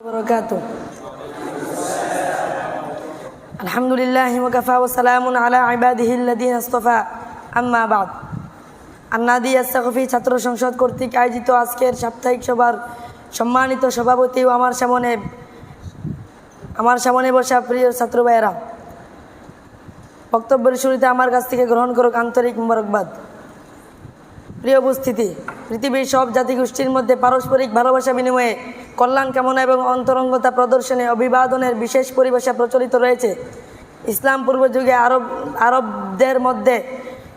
وبركاته الحمد لله وكفى وسلام على عباده الذين اصطفى أما بعد আন্নাদি আস্তাকফি ছাত্র সংসদ কর্তৃক আয়োজিত আজকের সাপ্তাহিক সভার সম্মানিত সভাপতি ও আমার সামনে আমার সামনে বসা প্রিয় ছাত্র ভাইয়েরা বক্তব্যের শুরুতে আমার কাছ থেকে গ্রহণ করুক আন্তরিক মোবারকবাদ প্রিয় উপস্থিতি পৃথিবীর সব জাতিগোষ্ঠীর মধ্যে পারস্পরিক ভালোবাসা বিনিময়ে কল্যাণ কামনা এবং অন্তরঙ্গতা প্রদর্শনে অভিবাদনের বিশেষ পরিভাষা প্রচলিত রয়েছে। ইসলাম পূর্ব যুগে আরব, আরবদের মধ্যে,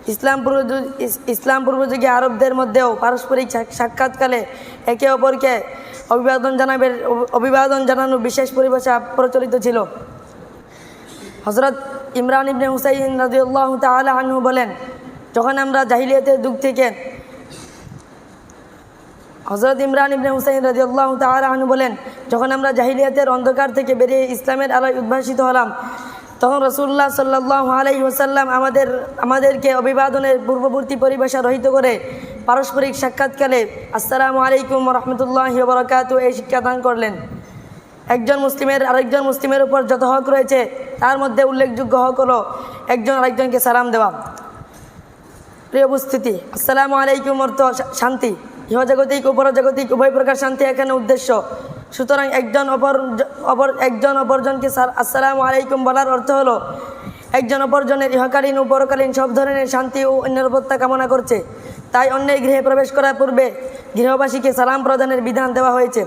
ইসলাম পূর্ব ইসলাম পূর্ব যুগে আরবদের মধ্যেও পারস্পরিক সাক- সাক্ষাৎকালে একে অপরকে অভিবাদন জানাবের অভিবাদন জানানোর বিশেষ পরিভাষা প্রচলিত ছিল। হজরত ইমরান ইবনে হুসাইন রাজিউল্লাহ তাআলা আনহু বলেন, যখন আমরা জাহিলিয়াতের যুগ থেকে হজরত ইমরান ইবনে হুসাইন রাজিউল্লাহ আনহু বলেন, যখন আমরা জাহিলিয়াতের অন্ধকার থেকে বেরিয়ে ইসলামের আলোয় উদ্ভাসিত হলাম, তখন রসুল্লাহ সাল্লাহ আলাই ওসাল্লাম আমাদের, আমাদেরকে অভিবাদনের পূর্ববর্তী পরিভাষা রহিত করে পারস্পরিক সাক্ষাৎকালে আসসালামু আলাইকুম রহমতুল্লাহ বরকাত এই শিক্ষাদান করলেন। একজন মুসলিমের, আরেকজন মুসলিমের উপর যত হক রয়েছে, তার মধ্যে উল্লেখযোগ্য হক হলো একজন আরেকজনকে সালাম দেওয়া। প্রিয় উপস্থিতি, আসসালামু আলাইকুম অর্থ শান্তি। ইহজাগতিক উপরজাগতিক উভয় প্রকার শান্তি এখানে উদ্দেশ্য। সুতরাং একজন অপর অপর, একজন অপরজনকে আসসালামু আলাইকুম বলার অর্থ হলো, একজন অপরজনের ইহকালীন ও পরকালীন সব ধরনের শান্তি ও নিরাপত্তা কামনা করছে। তাই অন্যের গৃহে প্রবেশ করার পূর্বে গৃহবাসীকে সালাম প্রদানের বিধান দেওয়া হয়েছে।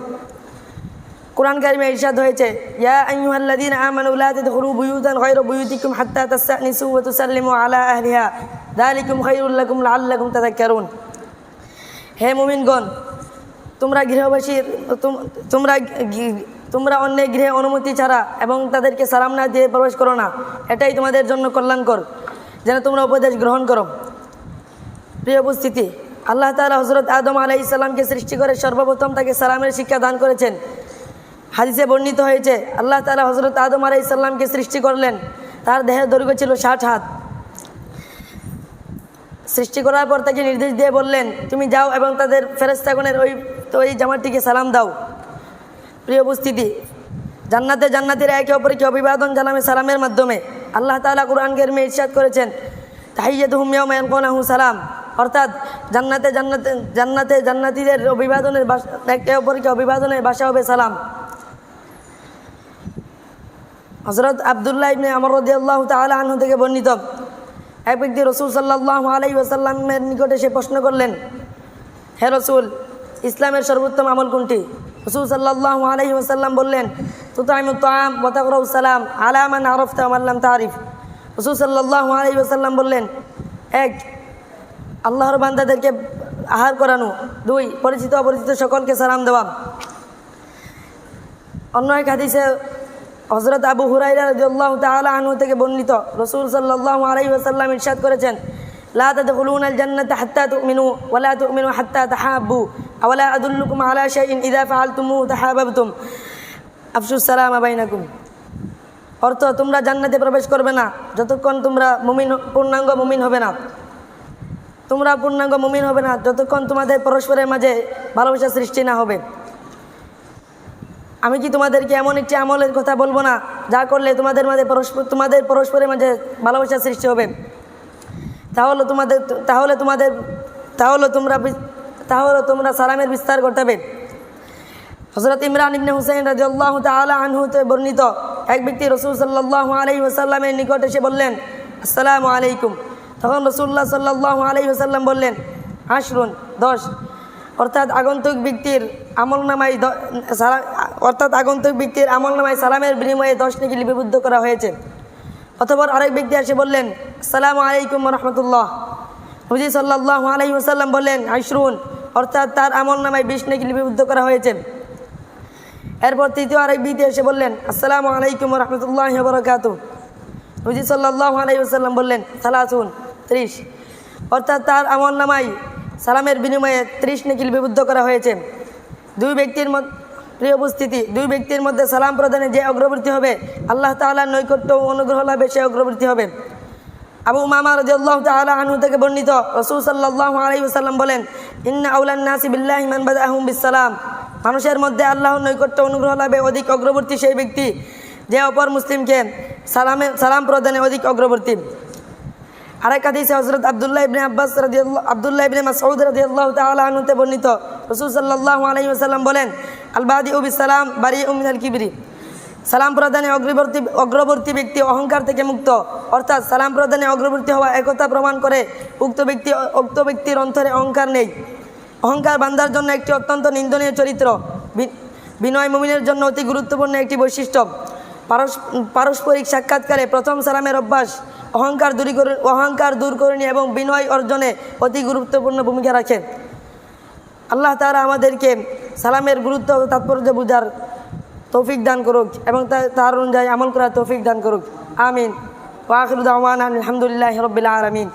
কোরআন কারিমে ইরশাদ হয়েছে, ইয়া আইয়ুহাল্লাযীনা আমানু লা তাদখুলু বুয়ুতান গায়রা বুয়ুতিকুম হাত্তা তাসতানিসু ওয়া তুসাল্লিমু আলা আহলিহা, যালিকুম খায়রুল লাকুম লাআল্লাকুম তাযাক্কারুন। হে মুমিনগণ, তোমরা গৃহবাসীর তোমরা তোমরা অন্য গৃহে অনুমতি ছাড়া এবং তাদেরকে সালাম না দিয়ে প্রবেশ করো না। এটাই তোমাদের জন্য কল্যাণকর, যেন তোমরা উপদেশ গ্রহণ করো। প্রিয় উপস্থিতি, আল্লাহ তাআলা হজরত আদম আলাই ইসলামকে সৃষ্টি করে সর্বপ্রথম তাকে সালামের শিক্ষা দান করেছেন। হাদিসে বর্ণিত হয়েছে, আল্লাহ তালা হজরত আদম আলাই ইসলামকে সৃষ্টি করলেন। তার দেহের দৈর্ঘ্য ছিল ষাট হাত। সৃষ্টি করার পর তাকে নির্দেশ দিয়ে বললেন, তুমি যাও এবং তাদের ফেরেস্তাগণের ওই তো ওই জামাটিকে সালাম দাও। প্রিয় উপস্থিতি, জান্নাতে জান্নাতিরা একে অপরকে অভিবাদন জানাবে সালামের মাধ্যমে আল্লাহ তাআলা কোরআন কেরমে ইরশাদ করেছেন তাহিয়াত হুমিয়া মায়ানকোনাহু সালাম। অর্থাৎ জান্নাতে জান্নাতে জান্নাতে জান্নাতিদের অভিবাদনের ভাষা একে অপরকে অভিবাদনের ভাষা হবে সালাম। হজরত আবদুল্লাহ ইবনে আমর রদিয়াল্লাহ তাআলা আনহু থেকে বর্ণিত এক ব্যক্তি রসুল সাল্লাহ আলাই ওসাল্লামের নিকটে সে প্রশ্ন করলেন, হে রসুল, ইসলামের সর্বোত্তম আমল কোনটি? রসুল সাল্লাহ আলাই ওসাল্লাম বললেন, তুতাইমু তাম বতাকরাউ সালাম আলামান আরফতা মাল্লাম তারিফ রসুল সাল্লাহ আলাই ওসাল্লাম বললেন, এক, আল্লাহর বান্দাদেরকে আহার করানো। দুই, পরিচিত অপরিচিত সকলকে সালাম দেওয়া। অন্য এক হাদিসে হজরত আবু হুরাইরা রাদিয়াল্লাহ তাআলা আনহু থেকে বর্ণিত রসুল সাল্লাল্লাহু আলাইহি ওয়াসাল্লাম ইরশাদ করেছেন আফসুস অর্থ, তোমরা জান্নাতে প্রবেশ করবে না যতক্ষণ তোমরা মুমিন, পূর্ণাঙ্গ মুমিন হবে না। তোমরা পূর্ণাঙ্গ মুমিন হবে না যতক্ষণ তোমাদের পরস্পরের মাঝে ভালোবাসা সৃষ্টি না হবে। আমি কি তোমাদেরকে এমন একটি আমলের কথা বলব না, যা করলে তোমাদের মাঝে পরস্পর তোমাদের পরস্পরের মাঝে ভালোবাসা সৃষ্টি হবে? তাহলে তোমাদের তাহলে তোমাদের, তাহলে তোমরা তাহলে তোমরা সালামের বিস্তার করতে হবে হজরত ইমরান ইবনে হুসাইন রাজিউল্লাহ তাআলা আনহুতে বর্ণিত এক ব্যক্তি রসুল সাল্লাল্লাহু আলাইহি ওয়াসাল্লামের নিকট এসে বললেন, আসসালামু আলাইকুম। তখন রসুল্লাহ সাল্লাল্লাহু আলাইহি ওয়াসাল্লাম বললেন, আশরুন, দশ। অর্থাৎ আগন্তুক ব্যক্তির আমল নামায় অর্থাৎ আগন্তুক ব্যক্তির আমল নামায় সালামের বিনিময়ে দশ নাকি লিপিবদ্ধ করা হয়েছে। অথবা আরেক ব্যক্তি এসে বললেন, সালাম আলাইকুম রহমতুল্লাহ। হুজি সাল্লাহ ওসাল্লাম বললেন আশরুন অর্থাৎ তার আমল নামায় বিশ নাকি লিপিবদ্ধ করা হয়েছে। এরপর তৃতীয় আরেক ব্যক্তি এসে বললেন, আসসালামু আলাইকুম রহমতুল্লাহ বরকাত হুজি সাল্লাহ আলাই ওসাল্লাম বললেন, সালাসুন, ত্রিশ। অর্থাৎ তার আমল নামায় সালামের বিনিময়ে ত্রিশ নাকি লিপিবদ্ধ করা হয়েছে। দুই ব্যক্তির প্রিয় উপস্থিতি, দুই ব্যক্তির মধ্যে সালাম প্রদানে যে অগ্রবর্তী হবে, আল্লাহ তাআলার নৈকট্য ও অনুগ্রহ লাভে সে অগ্রবর্তী হবে। আবু মামা রাদিয়াল্লাহু তাআলা থেকে বর্ণিত রাসূল সাল্লাল্লাহু আলাইহি ওয়াসাল্লাম বলেন, ইন্না আউলান নাসি বিল্লাহি মান বাদাহুম বিসসালাম। মানুষের মধ্যে আল্লাহর নৈকট্য, অনুগ্রহ লাভে অধিক অগ্রবর্তী সেই ব্যক্তি, যে অপর মুসলিমকে সালামে, সালাম প্রদানে অধিক অগ্রবর্তী। আরেক হাদিসে হজরত আবদুল্লাহ ইবনে আব্বাস রাদিয়াল্লাহ, আবদুল্লাহ ইবনে মাসউদ রাদিয়াল্লাহু তাআলা আনহুতে বর্ণিত। রাসূল সাল্লাল্লাহু আলাইহি ওয়াসাল্লাম বলেন আল বাদিউ বিসালাম বারিউ মিনাল কিবরি। সালাম প্রদানে অগ্রবর্তী অগ্রবর্তী ব্যক্তি অহংকার থেকে মুক্ত। অর্থাৎ সালাম প্রদানে অগ্রবর্তী হওয়া একতা প্রমাণ করে উক্ত ব্যক্তি, উক্ত ব্যক্তির অন্তরে অহংকার নেই। অহংকার বান্দার জন্য একটি অত্যন্ত নিন্দনীয় চরিত্র। বিনয় মুমিনের জন্য অতি গুরুত্বপূর্ণ একটি বৈশিষ্ট্য। পারস্পরিক সাক্ষাৎকারে প্রথম সালামের অভ্যাস অহংকার দূরীকরণ অহংকার দূর দূরকরণী এবং বিনয় অর্জনে অতি গুরুত্বপূর্ণ ভূমিকা রাখেন। আল্লাহ তারা আমাদেরকে সালামের গুরুত্ব ও তাৎপর্য বুঝার তৌফিক দান করুক এবং তার অনুযায়ী আমল করার তৌফিক দান করুক। আমিন। ওয়াখির দাওয়ান আলহামদুলিল্লাহ রবিল্লা আলমিন।